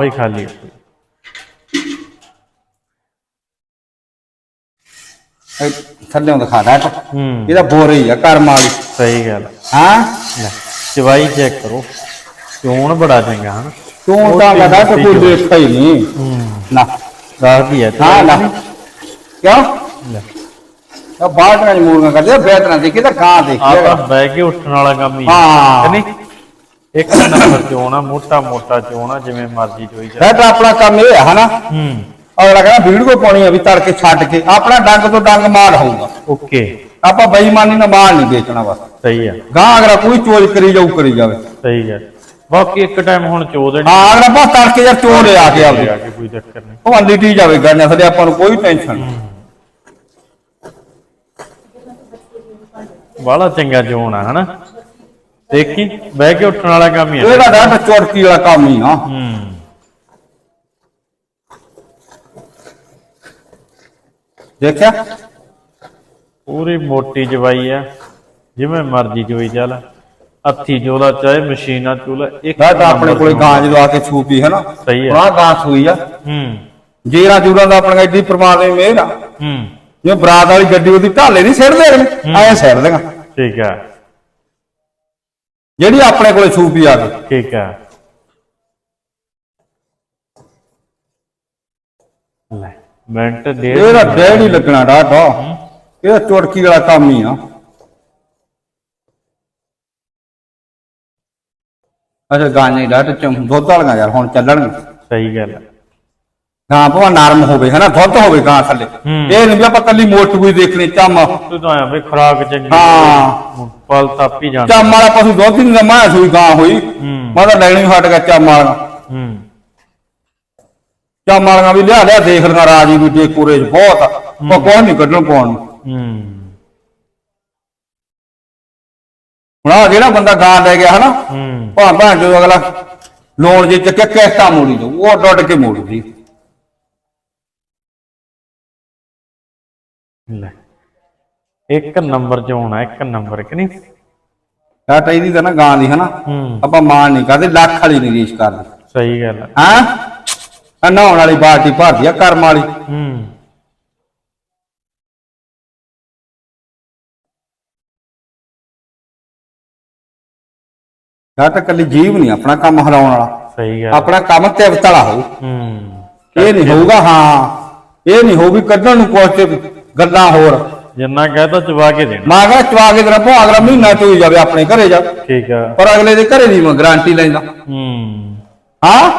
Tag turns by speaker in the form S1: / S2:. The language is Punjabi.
S1: ਭਾਈ ਖਾਲੀ।
S2: ਥੱਲੇ ਦਿਖਾ ਦਾ
S1: ਹੂੰ।
S2: ਇਹਦਾ ਬੋਰ ਹੀ ਆ ਕਰਮ ਵਾਲੀ।
S1: ਸਹੀ ਗੱਲ।
S2: ਹਾਂ?
S1: ਲੈ ਚਵਾਈ ਚੈੱਕ ਕਰੋ। ਚੋਣ ਬੜਾ ਚੰਗਾ ਹਨ?
S2: ਤੂੰ ਤਾਂ ਕਹਦਾ ਕਿ ਕੋਈ ਦੇਖਾ ਹੀ ਨਹੀਂ।
S1: ਹੂੰ।
S2: ਨਾ।
S1: ਦੱਸਦੀ ਹੈ
S2: ਹਾਂ ਨਾ। ਕਿਉਂ?
S1: ਲੈ।
S2: ਆ ਬਾਹਰ ਨਾਲ ਮੂਰਗਾ ਕਰਦੇ ਬੈਤਨਾ ਦੇਖੀ ਤਾਂ ਕਾਂ ਦੇਖੀ
S1: ਆ? ਤਾਂ ਕੇ ਉੱਠਣ ਵਾਲਾ ਕੰਮ ਹੀ ਹੈ।
S2: ਹਾਂ।
S1: ਨਹੀਂ ਇੱਕ ਨੰਬਰ ਚੋਣ ਆ ਮੋਟਾ ਮੋਟਾ ਚੋਣ ਆ ਜਿਵੇਂ ਮਰਜ਼ੀ ਚੋਈ ਜਾ
S2: ਤਾਂ ਆਪਣਾ ਕੰਮ ਇਹ ਹੈ ਹਨਾ?
S1: ਹੂੰ।
S2: ਅਗਲਾ ਕਹਿੰਦਾ ਵੀਡੀਓ ਪਾਉਣੀ ਆ ਵੀ ਤੜਕੇ ਛੱਡ ਕੇ ਆਪਣਾ ਡੰਗ ਤੋਂ ਡੰਗ ਮਾਰ ਹੋਊਗਾ।
S1: ਓਕੇ।
S2: ਆਪਾਂ ਬੇਈਮਾਨੀ ਨਾਲ ਮਾਲ ਨਹੀਂ ਵੇਚਣਾ ਬਸ।
S1: ਸਹੀ ਆ।
S2: ਗਾਂ ਅਗਲਾ ਕੋਈ ਚੋਜ ਕਰੀ ਜਾਊ ਕਰੀ ਜਾਵੇ।
S1: ਸਹੀ ਗੱਲ। ਬਾਕੀ ਇੱਕ ਟਾਈਮ ਹੁਣ ਚੋ ਦੇਣੀ।
S2: ਹਾਂ ਅਗਲਾ ਬਸ ਤੜਕੇ ਯਾਰ ਚੋਰ ਆ ਕੇ
S1: ਆ ਕੇ ਕੋਈ ਚੱਕਰ ਨਹੀਂ।
S2: ਉਹ ਅੰਦੀ ਟੀ ਜਾਵੇ ਗਾਣੇ ਸਾਡੇ ਆਪਾਂ ਨੂੰ ਕੋਈ ਟੈਨਸ਼ਨ ਨਹੀਂ।
S1: ਬਾਹਲਾ ਚੰਗਾ ਚੋਣ ਆ ਹਨਾ? ਦੇਖੀ ਬਹਿ ਕੇ ਉੱਠਣ ਵਾਲਾ ਕੰਮ ਹੀ ਆ।
S2: ਇਹਦਾ ਡਾਟਾ ਚੋਟਕੀ ਵਾਲਾ ਕੰਮ ਹੀ ਆ।
S1: ਹੂੰ।
S2: ਦੇਖਿਆ?
S1: ਪੂਰੀ ਮੋਟੀ ਜਵਾਈ ਆ। ਜਿਵੇਂ ਮਰਜ਼ੀ ਚੋਈ ਚੱਲ। ਹੱਥੀ ਜੋਲਾ ਚਾਹੇ ਮਸ਼ੀਨਾਂ ਚੋਲਾ ਇੱਕ
S2: ਮੈਂ ਤਾਂ ਆਪਣੇ ਕੋਲੇ। ਗਾਂ ਆ ਕੇ ਛੂਪੀ ਹੈ ਨਾ?
S1: ਸਹੀ ਹੈ।
S2: ਆ ਗਾਂ ਸੂਈ ਆ।
S1: ਹੂੰ।
S2: ਜੇਰਾ ਜੂਰਾ ਦਾ ਆਪਣਾ ਐਡੀ ਪਰਮਾਤਮਾ ਮੇਰ ਆ
S1: ਹੂੰ।
S2: ਜਿਵੇਂ ਬਰਾਤ ਵਾਲੀ ਗੱਡੀ ਉਹਦੀ ਢਾਲੇ ਨਹੀਂ ਸਿੱੜਦੇ ਅਗਲੇ ਐਂ ਸਿੱੜ ਦੇਗਾ
S1: ਠੀਕ ਆ।
S2: ਜਿਹੜੀ ਆਪਣੇ ਕੋਲੇ ਛੂਪੀ ਆ ਗਈ।
S1: ਠੀਕ ਆ ਲੈ ਮਿੰਟ ਡੇਢ
S2: ਇਹਦਾ ਡੈਡ ਹੀ ਲੱਗਣਾ ਡਾਟਾ ਇਹ ਚੋਟਕੀ ਵਾਲਾ ਕੰਮ ਹੀ ਆ। ਅੱਛਾ ਗਾਣੇ ਡਾਟ ਚ ਦੁੱਧ ਵਾਲੀਆਂ ਯਾਰ ਹੁਣ ਚੱਲਣਗੇ
S1: ਸਹੀ ਗੱਲ ਆ।
S2: ਗਾਂ ਭਾਵੇਂ ਨਰਮ ਹੋਵੇ ਹਨਾ ਦੁੱਧ ਹੋਵੇ ਗਾਂ ਥੱਲੇ।
S1: ਹੂੰ।
S2: ਇਹ ਨਹੀਂ ਵੀ ਆਪਾਂ ਕੱਲੀ ਮੋਟ ਕੋਈ ਦੇਖਣੀ ਚੰਮ।
S1: ਤੂੰ ਤਾਂ ਆਇਆ ਵੀ ਖਰਾਕ ਚੰਗੀ
S2: ਹਾਂ।
S1: ਪਲ ਤਾਪੀ ਜਾਣਾ
S2: ਚੰਮ ਵਾਲਾ ਪਸ਼ੂ ਦੁੱਧ ਹੀ ਨਹੀਂ ਮੈਂ ਸੂਈ ਗਾਂ ਹੋਈ।
S1: ਹੂੰ।
S2: ਮੈਂ ਤਾਂ ਲੈਣੀ ਹਟ ਗਿਆ ਚੰਮ ਵਾਲਾ
S1: ਹੂੰ।
S2: ਚੰਮ ਵਾਲੀਆਂ ਵੀ ਲਿਆ ਲਿਆ ਦੇਖ ਲਗਾ ਰਾਜੀ ਵੀ ਡੇਕੋਰੇਜ ਬਹੁਤ ਆ। ਉਹ ਕੋਈ ਨਹੀਂ ਕੱਢਣ ਪਾਉਣ ਨੂੰ।
S1: ਹੂੰ।
S2: ਹੁਣ ਆ ਜਿਹੜਾ ਬੰਦਾ ਗਾਂ ਲੈ ਗਿਆ ਹਨਾ।
S1: ਹੂੰ।
S2: ਭਾਂ ਭਾਂ ਜੋ ਅਗਲਾ ਲੋਨ ਜੇ ਚੱਕਿਆ ਕਿਸ਼ਤਾ ਮੋੜੀ ਜਾਊ ਉਹ ਡੱਡ ਕੇ ਮੋੜਦੀ।
S1: ਲੈ। ਇੱਕ ਨੰਬਰ ਚ ਹੋਣਾ ਇੱਕ ਨੰਬਰ ਕਿ ਨਹੀਂ?
S2: ਤਾਂ ਇਹਦੀ ਤਾਂ ਨਾ ਗਾਂ ਦੀ ਹਨਾ?
S1: ਹੂੰ।
S2: ਆਪਾਂ ਮਾਣ ਨਹੀਂ ਕਰਦੇ ਲੱਖ ਵਾਲੀ ਨਹੀਂ ਰੀਸ ਕਰਦੇ
S1: ਸਹੀ ਗੱਲ ਆ।
S2: ਹਾਂ? ਆ ਨਹਾਉਣ ਵਾਲੀ ਬਾਲਟੀ ਭਰਦੀ ਆ ਕਰਮ ਵਾਲੀ।
S1: ਹੂੰ।
S2: ਤਾਂ ਤਾਂ ਕੱਲੀ ਜੀਵ ਨਹੀਂ ਆਪਣਾ ਕੰਮ ਹਰਾਉਣ ਵਾਲਾ।
S1: ਸਹੀ ਗੱਲ ਆ।
S2: ਆਪਣਾ ਕੰਮ ਤਿਵਤ ਵਾਲਾ ਹੋਊ।
S1: ਹੂੰ।
S2: ਇਹ ਨਹੀਂ ਹੋਊਗਾ ਹਾਂ। ਇਹ ਨਹੀਂ ਹੋਊ ਵੀ ਕੱਢਣ ਨੂੰ ਤੇ ਗੱਲਾਂ ਹੋਰ।
S1: ਜਿੰਨਾ ਕਹਤਾ ਚਵਾ ਕੇ ਦੇਣਾ।
S2: ਮੈਂ ਕਿਹਾ ਚਵਾ ਕੇ ਤੇਰਾ ਭੋ ਅਗਲਾ ਮਹੀਨਾ ਚੋਈ ਜਾਵੇ ਆਪਣੇ ਘਰੇ ਜਾ।
S1: ਠੀਕ ਆ।
S2: ਪਰ ਅਗਲੇ ਦੇ ਘਰੇ ਦੀ ਮੈਂ ਗਾਰੰਟੀ ਲੈਂਦਾ।
S1: ਹੂੰ।
S2: ਹਾਂ?